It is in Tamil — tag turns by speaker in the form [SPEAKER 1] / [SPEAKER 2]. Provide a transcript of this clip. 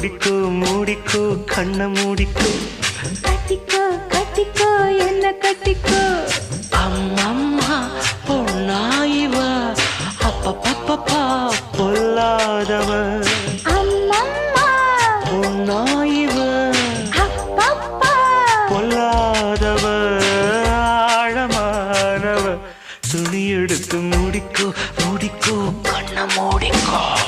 [SPEAKER 1] குடிக்கோ மூடிக்கோ கண்ண மூடிக்கோ.
[SPEAKER 2] கட்டிக்கோ கட்டிக்கோ என்ன கட்டிக்கோ?
[SPEAKER 1] அம்மம்மா பொண்ணாயிவ அப்பப்பப்பப்பா பொல்லாதவ.
[SPEAKER 2] அம்மம்மா
[SPEAKER 1] பொண்ணாயிவ
[SPEAKER 2] அப்பப்பா.
[SPEAKER 1] பொல்லாதவ ஆழமானவ. துணி எடுத்து மூடிக்கோ மூடிக்கோ கண்ண மூடிக்கோ.